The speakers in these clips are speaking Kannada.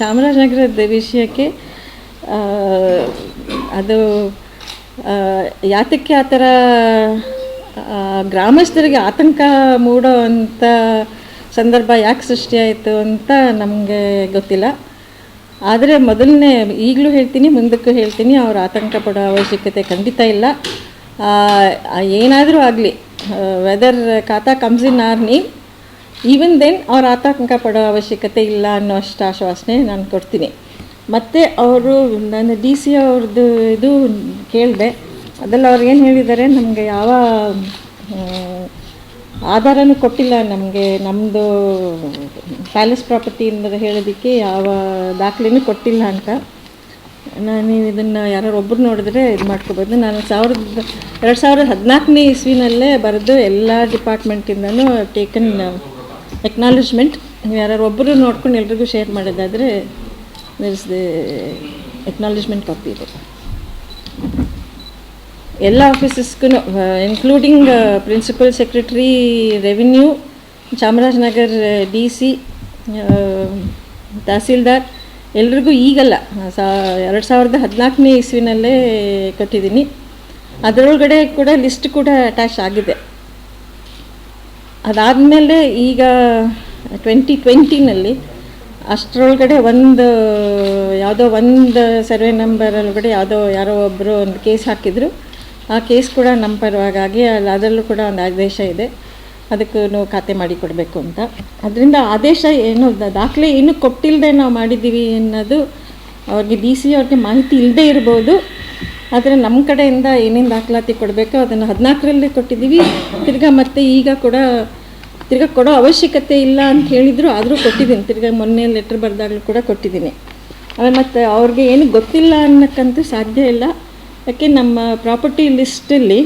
ಚಾಮರಾಜನಗರದ ವಿಷಯಕ್ಕೆ ಅದು ಯಾತಕ್ಕೆ ಆ ಥರ ಗ್ರಾಮಸ್ಥರಿಗೆ ಆತಂಕ ಮೂಡೋ ಅಂಥ ಸಂದರ್ಭ ಯಾಕೆ ಸೃಷ್ಟಿಯಾಯಿತು ಅಂತ ನಮಗೆ ಗೊತ್ತಿಲ್ಲ. ಆದರೆ ಮೊದಲನೇ ಈಗಲೂ ಹೇಳ್ತೀನಿ, ಮುಂದಕ್ಕೂ ಹೇಳ್ತೀನಿ, ಅವರು ಆತಂಕ ಪಡೋ ಅವಶ್ಯಕತೆ ಖಂಡಿತ ಇಲ್ಲ. ಏನಾದರೂ ಆಗಲಿ whether khata comes in or even then ಅವ್ರು ಆತಂಕ ಪಡೋ ಅವಶ್ಯಕತೆ ಇಲ್ಲ ಅನ್ನೋ ಅಷ್ಟು ಆಶ್ವಾಸನೆ ನಾನು ಕೊಡ್ತೀನಿ. ಮತ್ತು ಅವರು ನಾನು ಡಿ ಸಿ ಅವ್ರದ್ದು ಇದು ಕೇಳಿದೆ ಅದೆಲ್ಲ ಅವ್ರು ಏನು ಹೇಳಿದ್ದಾರೆ, ನಮಗೆ ಯಾವ ಆಧಾರನೂ ಕೊಟ್ಟಿಲ್ಲ ನಮಗೆ ನಮ್ಮದು ಪ್ಯಾಲೇಸ್ ಪ್ರಾಪರ್ಟಿ ಅನ್ನೋದು ಹೇಳೋದಕ್ಕೆ ಯಾವ ದಾಖಲೆನೂ ಕೊಟ್ಟಿಲ್ಲ ಅಂತ. ನಾನು ಇದನ್ನು ಯಾರು ಒಬ್ಬರು ನೋಡಿದ್ರೆ ಇದು ಮಾಡ್ಕೋಬೋದು. ನಾನು ಸಾವಿರದ, ಎರಡು ಸಾವಿರದ ಹದಿನಾಲ್ಕನೇ ಇಸ್ವಿನಲ್ಲೇ ಬರೆದು ಎಲ್ಲ ಡಿಪಾರ್ಟ್ಮೆಂಟಿಂದನೂ ಟೇಕನ್ ಎಕ್ನಾಲಜ್ಮೆಂಟ್ ಯಾರು ಒಬ್ಬರು ನೋಡ್ಕೊಂಡು ಎಲ್ರಿಗೂ ಶೇರ್ ಮಾಡೋದಾದರೆ ಇಸ್ ದ ಎಕ್ನಾಲಜ್ಮೆಂಟ್ ಕಾಪಿ ಇದೆ. ಎಲ್ಲ ಆಫೀಸಸ್ಗೂ including principal secretary revenue Chamarajanagar D C tahsildar, ಎಲ್ರಿಗೂ ಈಗಲ್ಲ. ಸಾ, ಎರಡು ಸಾವಿರದ ಹದಿನಾಲ್ಕನೇ ಇಸ್ವಿನಲ್ಲೇ ಕೊಟ್ಟಿದ್ದೀನಿ. ಅದರೊಳಗಡೆ ಕೂಡ ಲಿಸ್ಟ್ ಕೂಡ ಅಟ್ಯಾಚ್ ಆಗಿದೆ. ಅದಾದಮೇಲೆ ಈಗ ಟ್ವೆಂಟಿ ಟ್ವೆಂಟಿನಲ್ಲಿ ಅಷ್ಟರೊಳಗಡೆ ಒಂದು ಯಾವುದೋ ಒಂದು ಸರ್ವೆ ನಂಬರ್ ಒಳಗಡೆ ಯಾವುದೋ ಯಾರೋ ಒಬ್ಬರು ಒಂದು ಕೇಸ್ ಹಾಕಿದ್ರು. ಆ ಕೇಸ್ ಕೂಡ ನಮ್ಮ ಪರವಾಗಿ ಅಲ್ಲಿ ಅದರಲ್ಲೂ ಕೂಡ ಒಂದು ಆದೇಶ ಇದೆ. ಅದಕ್ಕೂ ಖಾತೆ ಮಾಡಿ ಕೊಡಬೇಕು ಅಂತ. ಅದರಿಂದ ಆದೇಶ ಏನು ದಾಖಲೆ ಏನು ಕೊಟ್ಟಿಲ್ಲದೆ ನಾವು ಮಾಡಿದ್ದೀವಿ ಅನ್ನೋದು ಅವ್ರಿಗೆ ಡಿ ಸಿ ಅವ್ರಿಗೆ ಮಾಹಿತಿ ಇಲ್ಲದೆ ಇರ್ಬೋದು. ಆದರೆ ನಮ್ಮ ಕಡೆಯಿಂದ ಏನೇನು ದಾಖಲಾತಿ ಕೊಡಬೇಕು ಅದನ್ನು ಹದಿನಾಲ್ಕರಲ್ಲಿ ಕೊಟ್ಟಿದ್ದೀವಿ. ತಿರ್ಗಾ ಮತ್ತೆ ಈಗ ಕೂಡ ತಿರ್ಗಾ ಕೊಡೋ ಅವಶ್ಯಕತೆ ಇಲ್ಲ ಅಂತ ಹೇಳಿದ್ರು, ಆದರೂ ಕೊಟ್ಟಿದ್ದೀನಿ. ತಿರ್ಗಾ ಮೊನ್ನೆ ಲೆಟ್ರ್ ಬರೆದಾಗಲೂ ಕೂಡ ಕೊಟ್ಟಿದ್ದೀನಿ. ಆಮೇಲೆ ಮತ್ತು ಅವ್ರಿಗೆ ಏನು ಗೊತ್ತಿಲ್ಲ ಅನ್ನೋಕ್ಕಂತೂ ಸಾಧ್ಯ ಇಲ್ಲ. ಯಾಕೆ, ನಮ್ಮ ಪ್ರಾಪರ್ಟಿ ಲಿಸ್ಟಲ್ಲಿ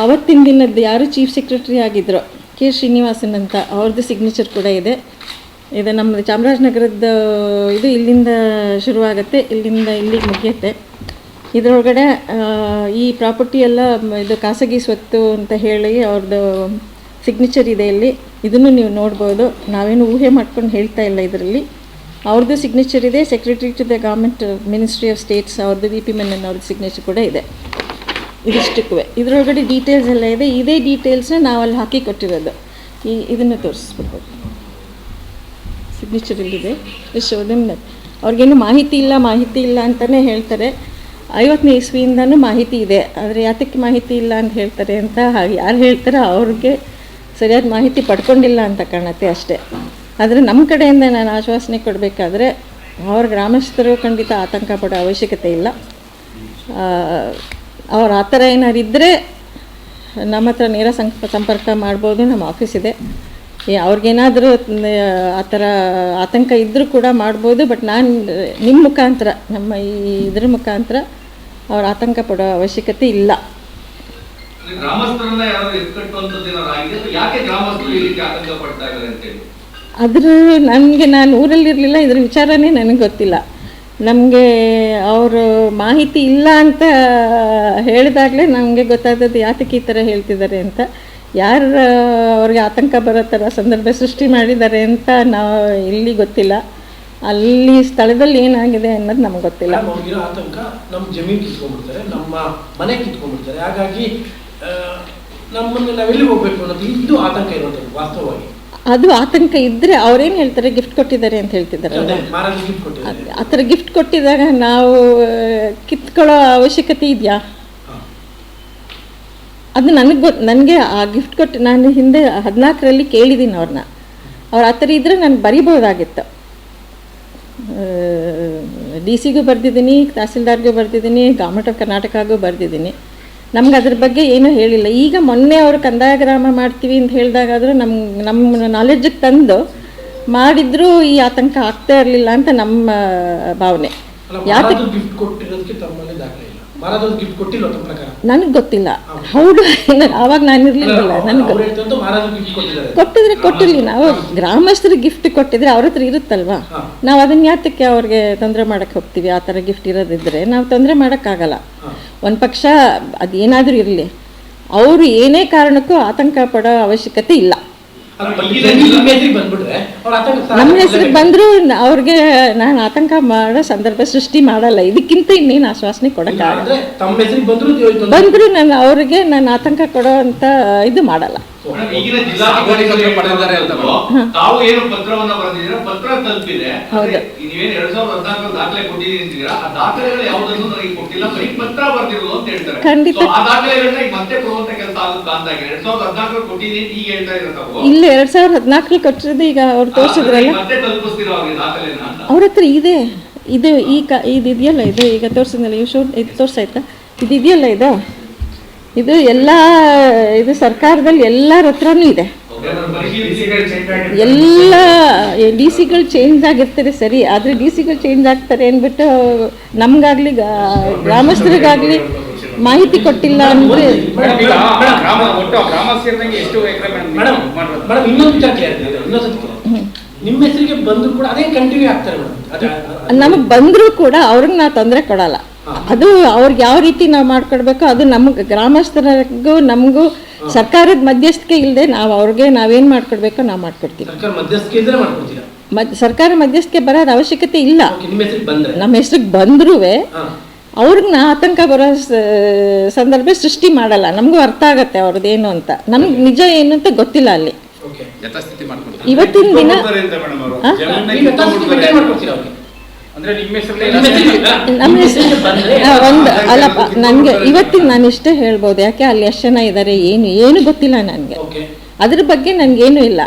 ಆವತ್ತಿನ ದಿನದ್ದು ಯಾರು ಚೀಫ್ ಸೆಕ್ರೆಟರಿ ಆಗಿದ್ದರು ಕೆ. ಶ್ರೀನಿವಾಸನ್ ಅಂತ ಅವ್ರದ್ದು ಸಿಗ್ನೇಚರ್ ಕೂಡ ಇದೆ. ಇದು ನಮ್ಮ ಚಾಮರಾಜನಗರದ ಇದು ಇಲ್ಲಿಂದ ಶುರುವಾಗುತ್ತೆ, ಇಲ್ಲಿಂದ ಇಲ್ಲಿಗೆ ಮುಗಿಯುತ್ತೆ. ಇದರೊಳಗಡೆ ಈ ಪ್ರಾಪರ್ಟಿ ಎಲ್ಲ, ಇದು ಖಾಸಗಿ ಸ್ವತ್ತು ಅಂತ ಹೇಳಿ ಅವ್ರದ್ದು ಸಿಗ್ನೇಚರ್ ಇದೆ ಇಲ್ಲಿ. ಇದನ್ನು ನೀವು ನೋಡ್ಬೋದು. ನಾವೇನು ಊಹೆ ಮಾಡ್ಕೊಂಡು ಹೇಳ್ತಾ ಇಲ್ಲ ಇದರಲ್ಲಿ. ಅವ್ರದ್ದು ಸಿಗ್ನೇಚರ್ ಇದೆ. Secretary to the government ministry of states ಅವ್ರದ್ದು ವಿ ಪಿ ಮೆನನ್ ಅವ್ರದ್ದು ಸಿಗ್ನೇಚರ್ ಕೂಡ ಇದೆ. ಇದಿಷ್ಟಕ್ಕೂ ಇದರೊಳಗಡೆ ಡೀಟೇಲ್ಸ್ ಎಲ್ಲ ಇದೆ. ಇದೇ ಡೀಟೇಲ್ಸ್ನ ನಾವು ಅಲ್ಲಿ ಹಾಕಿ ಕೊಟ್ಟಿರೋದು. ಈ, ಇದನ್ನು ತೋರಿಸ್ಬಿಡ್ಬೋದು. ಸಿಗ್ನೇಚರ್ ಇಲ್ಲಿದೆ. ಶೋದಮ್ ಅವ್ರಿಗೇನು ಮಾಹಿತಿ ಇಲ್ಲ ಮಾಹಿತಿ ಇಲ್ಲ ಅಂತಲೇ ಹೇಳ್ತಾರೆ. ಐವತ್ತನೇ ಇಸ್ವಿಯಿಂದನೂ ಮಾಹಿತಿ ಇದೆ. ಆದರೆ ಯಾತಕ್ಕೆ ಮಾಹಿತಿ ಇಲ್ಲ ಅಂತ ಹೇಳ್ತಾರೆ ಅಂತ ಯಾರು ಹೇಳ್ತಾರೋ ಅವ್ರಿಗೆ ಸರಿಯಾದ ಮಾಹಿತಿ ಪಡ್ಕೊಂಡಿಲ್ಲ ಅಂತ ಕಾಣುತ್ತೆ ಅಷ್ಟೇ. ಆದರೆ ನಮ್ಮ ಕಡೆಯಿಂದ ನಾನು ಆಶ್ವಾಸನೆ ಕೊಡಬೇಕಾದ್ರೆ ಅವ್ರ ಗ್ರಾಮಸ್ಥರು ಖಂಡಿತ ಆತಂಕ ಪಡೋ ಅವಶ್ಯಕತೆ ಇಲ್ಲ. ಅವ್ರು ಆ ಥರ ಏನಾರು ಇದ್ದರೆ ನಮ್ಮ ಹತ್ರ ನೇರ ಸಂಪ, ಸಂಪರ್ಕ ಮಾಡ್ಬೋದು, ನಮ್ಮ ಆಫೀಸ್ ಇದೆ. ಅವ್ರಿಗೇನಾದರೂ ಆ ಥರ ಆತಂಕ ಇದ್ದರೂ ಕೂಡ ಮಾಡ್ಬೋದು ಬಟ್ ನಾನು ನಿಮ್ಮ ಮುಖಾಂತರ, ನಮ್ಮ ಈ ಇದ್ರ ಮುಖಾಂತರ ಅವ್ರು ಆತಂಕ ಪಡೋ ಅವಶ್ಯಕತೆ ಇಲ್ಲ. ಗ್ರಾಮಸ್ಥರನ್ನ ಯಾರು ಎತ್ಕಟ್ಟುವಂಥದ್ದು ಏನಾದ್ರು ಆಗಿದೆ? ಅಥವಾ ಯಾಕೆ ಗ್ರಾಮಸ್ಥರು ಈ ರೀತಿ ಆತಂಕ ಪಡ್ತಾ ಇದ್ದಾರೆ ಅಂತೇಳಿ ಅದ್ರ ನನಗೆ ನಾನು ಊರಲ್ಲಿರಲಿಲ್ಲ ಇದ್ರ ವಿಚಾರನೇ ನನಗೆ ಗೊತ್ತಿಲ್ಲ. ನಮಗೆ ಅವರು ಮಾಹಿತಿ ಇಲ್ಲ ಅಂತ ಹೇಳಿದಾಗಲೇ ನಮಗೆ ಗೊತ್ತಾದದ್ದು ಯಾತಕ್ಕೆ ಈ ಥರ ಹೇಳ್ತಿದ್ದಾರೆ ಅಂತ. ಯಾರು ಅವ್ರಿಗೆ ಆತಂಕ ಬರೋ ಥರ ಸಂದರ್ಭ ಸೃಷ್ಟಿ ಮಾಡಿದ್ದಾರೆ ಅಂತ ನಾವು ಇಲ್ಲಿ ಗೊತ್ತಿಲ್ಲ. ಅಲ್ಲಿ ಸ್ಥಳದಲ್ಲಿ ಏನಾಗಿದೆ ಅನ್ನೋದು ನಮ್ಗೆ ಗೊತ್ತಿಲ್ಲ. ಅವ್ರಿಗಿರೋ ಆತಂಕ ನಮ್ಮ ಜಮೀನು ಕಿತ್ಕೊಂಡ್ಬಿಡ್ತಾರೆ ನಮ್ಮ ಮನೆ ಕಿತ್ಕೊಂಡ್ಬಿಡ್ತಾರೆ. ಹಾಗಾಗಿ ನಮ್ಮನ್ನು ನಾವೆಲ್ಲಿ ಹೋಗ್ಬೇಕು ಅನ್ನೋದು ಇದು ಆತಂಕ ಇರುವಂಥದ್ದು ವಾಸ್ತವವಾಗಿ. ಅದು ಆತಂಕ ಇದ್ದರೆ ಅವ್ರೇನ್ ಹೇಳ್ತಾರೆ? ಗಿಫ್ಟ್ ಕೊಟ್ಟಿದ್ದಾರೆ ಅಂತ ಹೇಳ್ತಿದ್ದಾರೆ ಆ ಥರ ಗಿಫ್ಟ್ ಕೊಟ್ಟಿದಾಗ ನಾವು ಕಿತ್ಕೊಳ್ಳೋ ಅವಶ್ಯಕತೆ ಇದೆಯಾ? ಅದು ನನಗೆ ಗೊತ್ತು ನನಗೆ ಆ ಗಿಫ್ಟ್ ಕೊಟ್ಟು ನಾನು ಹಿಂದೆ ಹದಿನಾಲ್ಕರಲ್ಲಿ ಕೇಳಿದ್ದೀನಿ ಅವ್ರನ್ನ ಅವ್ರು ಆ ಥರ ಇದ್ದರೆ ನಾನು ಬರಿಬೋದಾಗಿತ್ತು ಡಿ ಸಿಗೂ ಬರೆದಿದ್ದೀನಿ ತಹಸೀಲ್ದಾರ್ಗೂ ಬರೆದಿದ್ದೀನಿ ಗೌರ್ಮೆಂಟ್ ಆಫ್ ಕರ್ನಾಟಕಗೂ ಬರೆದಿದ್ದೀನಿ. ನಮ್ಗೆ ಅದ್ರ ಬಗ್ಗೆ ಏನೂ ಹೇಳಿಲ್ಲ. ಈಗ ಮೊನ್ನೆ ಅವರು ಕಂದಾಯ ಗ್ರಾಮ ಮಾಡ್ತೀವಿ ಅಂತ ಹೇಳಿದಾಗಾದರೂ ನಮ್ಮ ನಮ್ಮ ನಾಲೆಡ್ಜಿಗೆ ತಂದು ಮಾಡಿದ್ರೂ ಈ ಆತಂಕ ಆಗ್ತಾ ಇರಲಿಲ್ಲ ಅಂತ ನಮ್ಮ ಭಾವನೆ. ಯಾಕೆ ಯಾತಕ್ಕೆ ನನಗೆ ಗೊತ್ತಿಲ್ಲ. ಹೌದು. ಅವಾಗ ನಾನು ಇರಲಿಲ್ಲ ನನಗೆ ಕೊಟ್ಟಿದ್ರೆ ಕೊಟ್ಟಿರಲಿ. ನಾವು ಗ್ರಾಮಸ್ಥರಿಗೆ ಗಿಫ್ಟ್ ಕೊಟ್ಟಿದ್ರೆ ಅವ್ರ ಹತ್ರ ಇರುತ್ತಲ್ವಾ. ನಾವು ಅದನ್ನ ಯಾತಕ್ಕೆ ಅವ್ರಿಗೆ ತೊಂದರೆ ಮಾಡಕ್ಕೆ ಹೋಗ್ತೀವಿ? ಆ ಥರ ಗಿಫ್ಟ್ ಇರೋದಿದ್ರೆ ನಾವು ತೊಂದರೆ ಮಾಡೋಕ್ಕಾಗಲ್ಲ. ಆಗಲ್ಲ ಒಂದು ಪಕ್ಷ ಅದೇನಾದರೂ ಇರಲಿ. ಅವರು ಏನೇ ಕಾರಣಕ್ಕೂ ಆತಂಕ ಪಡೋ ಅವಶ್ಯಕತೆ ಇಲ್ಲ. ನಿಮ್ಮ ಹೆಸರಿಗೆ ಬಂದ್ರು ಅವ್ರಿಗೆ ನಾನು ಆತಂಕ ಮಾಡೋ ಸಂದರ್ಭ ಸೃಷ್ಟಿ ಮಾಡಲ್ಲ. ಇದಕ್ಕಿಂತ ಇನ್ನೇನು ಆಶ್ವಾಸನೆ ಕೊಡೋಕ್ಕಾಗಲ್ಲ. ಅಂದ್ರೆ ತಮ್ಮ ಹೆಸರಿಗೆ ಬಂದ್ರು ನಾನು ಅವ್ರಿಗೆ ನಾನು ಆತಂಕ ಕೊಡೋ ಅಂತ ಇದು ಮಾಡಲ್ಲ. ಈಗಿನ ಜಿಲ್ಲಾಧಿಕಾರಿಗಳು ಪಡೆದಿದ್ದಾರೆ ಅಂತ ತಾವು ಏನು ಪತ್ರವನ್ನ ಬರೆದಿದ್ದೀರಾ? ಪತ್ರ ತಲುಪಿದೆ. ನೀವೇನು ಎರಡ್ ಸಾವಿರದ ಹದಿನಾಲ್ಕು ದಾಖಲೆ ಕೊಟ್ಟಿದ್ದೀರಿ ಅಂತೀರಾ ಆ ದಾಖಲೆಗಳು ಯಾವುದನ್ನು ನನಗೆ ಕೊಟ್ಟಿಲ್ಲ. ಬರೀ ಪತ್ರ ಬರ್ತಿರೋದು ಅಂತ ಹೇಳ್ತಾರೆ. ಆ ದಾಖಲೆಗಳನ್ನ ಈಗ ಮತ್ತೆ ಕೊಡುವಂತ ಕೆಲಸ ಆಗುತ್ತಾ ಅಂತ ಎರಡ್ ಸಾವಿರದ ಹದಿನಾಲ್ಕು ಕೊಟ್ಟಿದ್ದೀನಿ ಈಗ ಹೇಳ್ತಾ ಇರೋ ಇಲ್ಲ ಎರಡು ಸಾವಿರದ ಹದಿನಾಲ್ಕರಲ್ಲಿ ಕೊಟ್ಟಿರೋದು ಈಗ ಅವ್ರು ತೋರಿಸಿದ್ರಲ್ಲ? ಮತ್ತೆ ತಲುಪಿಸ್ತಿರೋ ಅವ್ರಿಗೆ ದಾಖಲೆನ ಅವ್ರ ಹತ್ರ ಇದೆ. ಇದು ಈ ಕ ಇದು ಇದೆಯಲ್ಲ ಇದು ಈಗ ತೋರಿಸಿದ್ನಲ್ಲ ಇವ್ ಶೋ ಇದು ತೋರಿಸಾಯ್ತಾ? ಇದು ಇದೆಯಲ್ಲ ಇದು? ಇದು ಎಲ್ಲ ಇದು ಸರ್ಕಾರದಲ್ಲಿ ಎಲ್ಲರ ಹತ್ರನೂ ಇದೆ. ಎಲ್ಲ ಡಿ ಸಿಗಳು ಚೇಂಜ್ ಆಗಿರ್ತಾರೆ ಸರಿ ಆದರೆ ಡಿ ಸಿಗಳು ಚೇಂಜ್ ಆಗ್ತಾರೆ ಅಂದ್ಬಿಟ್ಟು ನಮಗಾಗ್ಲಿ ಗ್ರಾಮಸ್ಥರಿಗಾಗಲಿ ಮಾಹಿತಿ ಕೊಟ್ಟಿಲ್ಲ ಅಂದ್ರೆ ನಮಗ್ ಕೂಡ ಬಂದರೂ ಕೂಡ ಅವ್ರಿಗೆ ನಾ ತೊಂದರೆ ಕೊಡಲ್ಲ. ಅದು ಅವ್ರಿಗೆ ಯಾವ ರೀತಿ ನಾವು ಮಾಡ್ಕೊಡ್ಬೇಕು ಅದು ನಮ್ಗೆ ಗ್ರಾಮಸ್ಥರಿಗೂ ನಮಗೂ ಸರ್ಕಾರದ ಮಧ್ಯಸ್ಥಿಕೆ ಇಲ್ಲದೆ ನಾವು ಅವ್ರಿಗೆ ನಾವೇನು ಮಾಡ್ಕೊಡ್ಬೇಕೋ ನಾವು ಮಾಡ್ಕೊಡ್ತೀವಿ. ಮದ್ ಸರ್ಕಾರ ಮಧ್ಯಸ್ಥಿಕೆ ಬರೋದು ಅವಶ್ಯಕತೆ ಇಲ್ಲ. ನಿಮ್ಮ ಹೆಸರಿಗೆ ಬಂದ್ರೆ? ಅವ್ರಿಗೆ ನಾ ಆತಂಕ ಬರೋ ಸಂದರ್ಭ ಸೃಷ್ಟಿ ಮಾಡಲ್ಲ. ನಮಗೂ ಅರ್ಥ ಆಗತ್ತೆ ಅವ್ರದ್ದೇನು ಏನು ಅಂತ. ನಮ್ಗೆ ನಿಜ ಏನು ಅಂತ ಗೊತ್ತಿಲ್ಲ ಅಲ್ಲಿ. ಇವತ್ತಿನ ದಿನ ಆ? ಈಗ ಯಥಾಸ್ಥಿತಿ maintain ಮಾಡ್ಕೊಡ್ತೀರಾ ಅವ್ರಿಗೆ ಅಂದ್ರೆ ನಿಮ್ಮ ಹೆಸರು ಬಂದ್ರೆ ಒಂದು ಅಲ್ಲಪ್ಪ ನನಗೆ ಇವತ್ತಿಗೆ ನಾನು ಇಷ್ಟೇ ಹೇಳ್ಬೋದು. ಯಾಕೆ ಅಲ್ಲಿ ಎಷ್ಟು ಜನ ಇದ್ದಾರೆ ಏನು ಏನು ಗೊತ್ತಿಲ್ಲ ನನಗೆ. ಅದ್ರ ಬಗ್ಗೆ ಏನು ಇಲ್ಲ.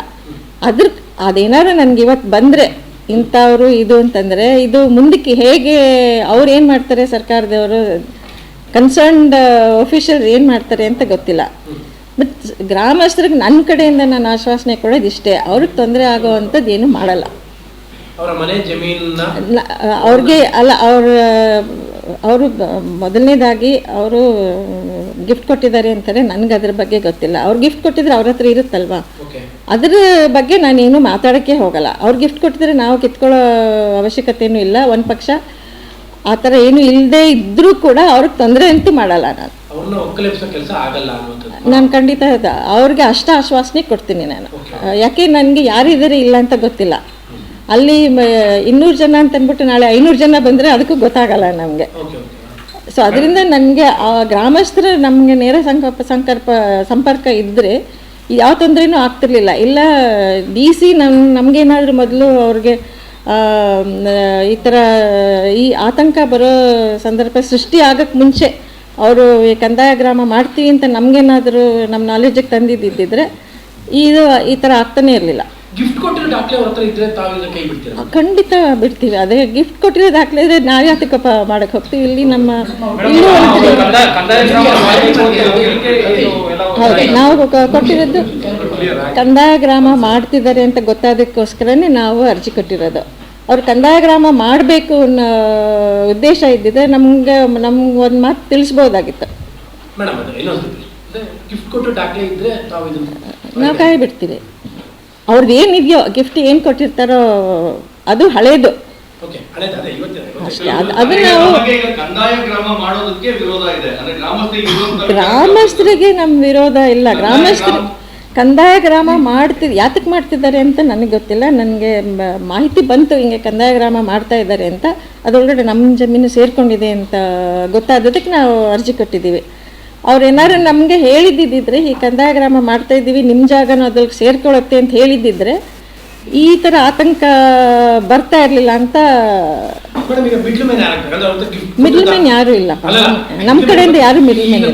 ಅದ್ರ ಅದೇನಾದ್ರು ನನಗೆ ಇವತ್ತು ಬಂದರೆ ಇಂಥವ್ರು ಇದು ಅಂತಂದರೆ ಇದು ಮುಂದಕ್ಕೆ ಹೇಗೆ ಅವ್ರು ಏನು ಮಾಡ್ತಾರೆ ಸರ್ಕಾರದವರು ಕನ್ಸರ್ನ್ಡ್ ಅಫಿಷಿಯಲ್ಸ್ ಏನು ಮಾಡ್ತಾರೆ ಅಂತ ಗೊತ್ತಿಲ್ಲ. ಬಟ್ ಗ್ರಾಮಸ್ಥರಿಗೆ ನನ್ನ ಕಡೆಯಿಂದ ನಾನು ಆಶ್ವಾಸನೆ ಕೊಡೋದು ಇಷ್ಟೇ ಅವ್ರಿಗೆ ತೊಂದರೆ ಆಗೋ ಅಂಥದ್ದು ಏನು ಮಾಡಲ್ಲ ಅವರ ಮನೆ ಜಮೀನನ್ನ ನ- ಅವ್ರಿಗೆ ಅಲ್ಲ ಅವ್ರ ಅವರು ಮೊದಲನೇದಾಗಿ ಅವರು ಗಿಫ್ಟ್ ಕೊಟ್ಟಿದ್ದಾರೆ ಅಂತಾರೆ ನನಗೆ ಅದ್ರ ಬಗ್ಗೆ ಗೊತ್ತಿಲ್ಲ. ಅವ್ರು ಗಿಫ್ಟ್ ಕೊಟ್ಟಿದ್ರೆ ಅವ್ರ ಹತ್ರ ಇರುತ್ತಲ್ವಾ? ಅದ್ರ ಬಗ್ಗೆ ನಾನೇನು ಮಾತಾಡೋಕ್ಕೆ ಹೋಗಲ್ಲ. ಅವ್ರು ಗಿಫ್ಟ್ ಕೊಟ್ಟಿದ್ರೆ ನಾವು ಕಿತ್ಕೊಳ್ಳೋ ಅವಶ್ಯಕತೆಯೂ ಇಲ್ಲ ಒಂದು ಪಕ್ಷ ಆ ಥರ ಏನು ಇಲ್ಲದೆ ಇದ್ದರೂ ಕೂಡ ಅವ್ರಿಗೆ ತೊಂದರೆ ಅಂತೂ ಮಾಡಲ್ಲ ನಾನು. ನಾನು ಖಂಡಿತ ಅವ್ರಿಗೆ ಅಷ್ಟ ಆಶ್ವಾಸನೆ ಕೊಡ್ತೀನಿ ನಾನು. ಯಾಕೆ ನನಗೆ ಯಾರಿದ್ದಾರೆ ಇಲ್ಲ ಅಂತ ಗೊತ್ತಿಲ್ಲ. ಅಲ್ಲಿ ಇನ್ನೂರು ಜನ ಅಂತ ಅಂದ್ಬಿಟ್ಟು ನಾಳೆ ಐನೂರು ಜನ ಬಂದರೆ ಅದಕ್ಕೂ ಗೊತ್ತಾಗಲ್ಲ ನಮಗೆ. ಸೊ ಅದರಿಂದ ನನಗೆ ಆ ಗ್ರಾಮಸ್ಥರು ನಮಗೆ ನೇರ ಸಂಕಲ್ಪ ಸಂಕಲ್ಪ ಸಂಪರ್ಕ ಇದ್ದರೆ ಯಾವ ತೊಂದರೆನೂ ಆಗ್ತಿರ್ಲಿಲ್ಲ. ಇಲ್ಲ ಡಿ ಸಿ ನಮ್ಮ ನಮಗೇನಾದರೂ ಮೊದಲು ಅವ್ರಿಗೆ ಈ ಥರ ಈ ಆತಂಕ ಬರೋ ಸಂದರ್ಭ ಸೃಷ್ಟಿ ಆಗೋಕ್ಕೆ ಮುಂಚೆ ಅವರು ಈ ಕಂದಾಯ ಗ್ರಾಮ ಮಾಡ್ತೀವಿ ಅಂತ ನಮಗೇನಾದರೂ ನಮ್ಮ ನಾಲೆಜಿಗೆ ತಂದಿದ್ದಿದ್ದರೆ ಇದು ಈ ಥರ ಆಗ್ತಾನೇ ಇರಲಿಲ್ಲ. ಗಿಫ್ಟ್ ಕೊಟ್ಟಿರೋ ದಾಖಲೆ ಅವ್ರ ಹತ್ರ ಇದ್ರೆ ತಾವೆಲ್ಲ ಕೈ ಬಿಡ್ತೀರಾ? ಖಂಡಿತ ಬಿಡ್ತೀವಿ. ಅದೇ ಗಿಫ್ಟ್ ಕೊಟ್ಟಿರೋ ದಾಖಲೆ ಇದ್ರೆ ನಾವು ಯಾತಕ್ಕಪ್ಪ ಮಾಡಕ್ ಹೋಗ್ತೀವಿ. ಇಲ್ಲಿ ನಮ್ಮ ಇಲ್ಲೂ ಹೌದು ನಾವು ಕೊಟ್ಟಿರೋದು ಕಂದಾಯ ಗ್ರಾಮ ಮಾಡ್ತಿದ್ದಾರೆ ಅಂತ ಗೊತ್ತಾದಕ್ಕೋಸ್ಕರನೇ ನಾವು ಅರ್ಜಿ ಕೊಟ್ಟಿರೋದು. ಅವ್ರು ಕಂದಾಯ ಗ್ರಾಮ ಮಾಡಬೇಕು ಅನ್ನೋ ಉದ್ದೇಶ ಇದ್ದಿದ್ರೆ ನಮ್ಗೆ ನಮ್ಗೆ ಒಂದು ಮಾತು ತಿಳಿಸ್ಬೋದಾಗಿತ್ತು. ಮೇಡಮ್ ಅದೇ ಇನ್ನೊಂದು ಗಿಫ್ಟ್ ಕೊಟ್ಟು ದಾಖಲೆ ಇದ್ರೆ ತಾವು ನಾವು ಕಾಯಿ ಬಿಡ್ತೀವಿ. ಅವ್ರದ್ದು ಏನಿದೆಯೋ ಗಿಫ್ಟ್ ಏನು ಕೊಟ್ಟಿರ್ತಾರೋ ಅದು ಹಳೇದು. ಅದೇ ಇವತ್ತಿನ ಅಷ್ಟೇ ಅದು ಅದು ನಾವು ಗ್ರಾಮಸ್ಥರಿಗೆ ನಮ್ಮ ವಿರೋಧ ಇಲ್ಲ. ಗ್ರಾಮಸ್ಥರು ಕಂದಾಯ ಗ್ರಾಮ ಮಾಡ್ತಿ ಯಾತಕ್ಕೆ ಮಾಡ್ತಿದ್ದಾರೆ ಅಂತ ನನಗೆ ಗೊತ್ತಿಲ್ಲ. ನನಗೆ ಮಾಹಿತಿ ಬಂತು ಹಿಂಗೆ ಕಂದಾಯ ಗ್ರಾಮ ಮಾಡ್ತಾ ಇದ್ದಾರೆ ಅಂತ. ಅದರೊಳಗಡೆ ನಮ್ಮ ಜಮೀನು ಸೇರ್ಕೊಂಡಿದೆ ಅಂತ ಗೊತ್ತಾದದಕ್ಕೆ ನಾವು ಅರ್ಜಿ ಕೊಟ್ಟಿದ್ದೀವಿ. ಅವ್ರು ಏನಾದ್ರು ನಮಗೆ ಹೇಳಿದ್ದಿದ್ರೆ ಈ ಕಂದಾಯ ಗ್ರಾಮ ಮಾಡ್ತಾ ಇದ್ದೀವಿ ನಿಮ್ಮ ಜಾಗನೂ ಅದ್ರಲ್ಲಿ ಸೇರ್ಕೊಳ್ಳುತ್ತೆ ಅಂತ ಹೇಳಿದ್ದಿದ್ರೆ ಈ ಥರ ಆತಂಕ ಬರ್ತಾ ಇರಲಿಲ್ಲ ಅಂತ ಮಿಡ್ಲ್ ಮ್ಯಾನ್ ಯಾರು ಇಲ್ಲ. ನಮ್ಮ ಕಡೆಯಿಂದ ಯಾರು ಮಿಡ್ಲ್ ಮ್ಯಾನ್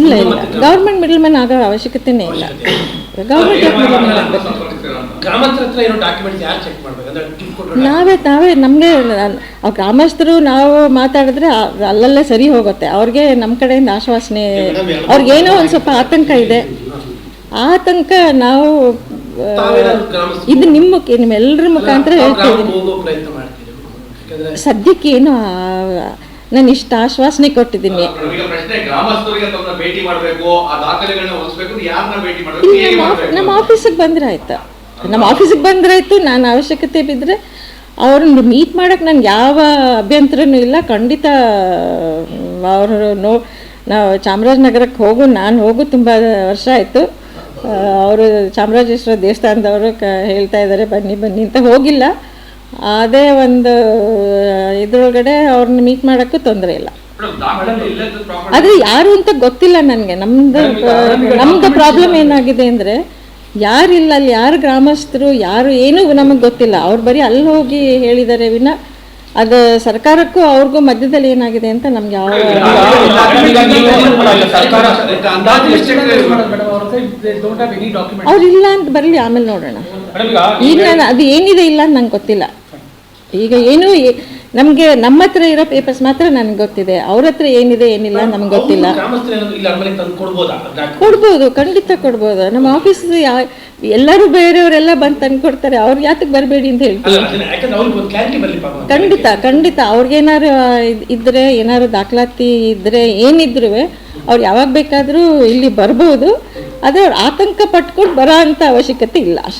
ಇಲ್ಲ. ಇಲ್ಲ ಗೌರ್ಮೆಂಟ್ ಮಿಡ್ಲ್ ಮ್ಯಾನ್ ಆಗೋ ಅವಶ್ಯಕತೆನೇ ಇಲ್ಲ. ಗೌರ್ಮೆಂಟ್ ನಾವೇ ತಾವೇ ನಮಗೆ ಗ್ರಾಮಸ್ಥರು ನಾವು ಮಾತಾಡಿದ್ರೆ ಅಲ್ಲಲ್ಲೇ ಸರಿ ಹೋಗುತ್ತೆ. ಅವ್ರಿಗೆ ನಮ್ಮ ಕಡೆಯಿಂದ ಆಶ್ವಾಸನೆ ಅವ್ರಿಗೇನೋ ಒಂದು ಸ್ವಲ್ಪ ಆತಂಕ ಇದೆ. ಆತಂಕ ನಾವು ಇದು ನಿಮ್ಮ ಮುಖ ನಿಮ್ಮೆಲ್ಲರ ಮುಖಾಂತರ ಮಾಡ್ತೀರಿ. ಸದ್ಯಕ್ಕೆ ಏನು ನಾನು ಇಷ್ಟು ಆಶ್ವಾಸನೆ ಕೊಟ್ಟಿದ್ದೀನಿ. ನಮ್ಮ ಆಫೀಸಿಗೆ ಬಂದ್ರೆ ಆಯ್ತು ನಮ್ಮ ಆಫೀಸಿಗೆ ಬಂದ್ರೆ ಆಯ್ತು ನಾನು ಅವಶ್ಯಕತೆ ಬಿದ್ದರೆ ಅವ್ರನ್ನ ಮೀಟ್ ಮಾಡಕ್ಕೆ ನನಗೆ ಯಾವ ಅಭ್ಯಂತರನೂ ಇಲ್ಲ. ಖಂಡಿತ ಅವರು ನೋ ನಾವು ಚಾಮರಾಜನಗರಕ್ಕೆ ಹೋಗು ನಾನು ಹೋಗು ತುಂಬ ವರ್ಷ ಆಯಿತು. ಅವರು ಚಾಮರಾಜೇಶ್ವರ ದೇವಸ್ಥಾನದವರು ಕ ಹೇಳ್ತಾ ಇದ್ದಾರೆ ಬನ್ನಿ ಬನ್ನಿ ಅಂತ ಹೋಗಿಲ್ಲ. ಅದೇ ಒಂದು ಇದ್ರೊಳಗಡೆ ಅವ್ರನ್ನ ಮೀಟ್ ಮಾಡೋಕ್ಕೂ ತೊಂದರೆ ಇಲ್ಲ. ಆದರೆ ಯಾರು ಅಂತ ಗೊತ್ತಿಲ್ಲ ನನಗೆ. ನಮ್ಮದು ನಮ್ಮದು ಪ್ರಾಬ್ಲಮ್ ಏನಾಗಿದೆ ಅಂದರೆ ಯಾರಿಲ್ಲ ಅಲ್ಲಿ ಯಾರು ಗ್ರಾಮಸ್ಥರು ಯಾರು ಏನೂ ನಮಗೆ ಗೊತ್ತಿಲ್ಲ. ಅವ್ರು ಬರೀ ಅಲ್ಲಿ ಹೋಗಿ ಹೇಳಿದ್ದಾರೆ ವಿನ ಅದು ಸರ್ಕಾರಕ್ಕೂ ಅವ್ರಿಗೂ ಮಧ್ಯದಲ್ಲಿ ಏನಾಗಿದೆ ಅಂತ ನಮ್ಗೆ ಯಾವ? ಅವ್ರು ಇಲ್ಲ ಅಂತ ಬರಲಿ ಆಮೇಲೆ ನೋಡೋಣ ಈಗ ಅದು ಏನಿದೆ ಇಲ್ಲ ಅಂತ ನಂಗೆ ಗೊತ್ತಿಲ್ಲ ಈಗ ಏನು ನಮಗೆ ನಮ್ಮ ಹತ್ರ ಇರೋ ಪೇಪರ್ಸ್ ಮಾತ್ರ ನನಗೆ ಗೊತ್ತಿದೆ. ಅವ್ರ ಹತ್ರ ಏನಿದೆ ಏನಿಲ್ಲ ನಮ್ಗೆ ಗೊತ್ತಿಲ್ಲ. ಕೊಡ್ಬೋದಾ? ಖಂಡಿತ ಕೊಡ್ಬೋದು. ನಮ್ಮ ಆಫೀಸ್ ಎಲ್ಲರೂ ಬೇರೆಯವರೆಲ್ಲ ಬಂದು ತಂದು ಕೊಡ್ತಾರೆ. ಅವ್ರು ಯಾತಕ್ಕೆ ಬರಬೇಡಿ ಅಂತ ಹೇಳ್ತಾರೆ. ಹೇಳ್ತೀವಿ ಅವ್ರಿಗೆ ಖಂಡಿತ ಖಂಡಿತ. ಅವ್ರಿಗೇನಾರು ಇದ್- ಇದ್ರೆ ಏನಾರು ದಾಖಲಾತಿ ಇದ್ರೆ ಏನಿದ್ರು ಅವ್ರು ಯಾವಾಗ ಬೇಕಾದರೂ ಇಲ್ಲಿ ಬರ್ಬೋದು. ಆದರೆ ಅವ್ರು ಆತಂಕ ಪಟ್ಕೊಂಡು ಬರೋ ಅಂತ ಅವಶ್ಯಕತೆ ಇಲ್ಲ. ಅಷ್ಟೇ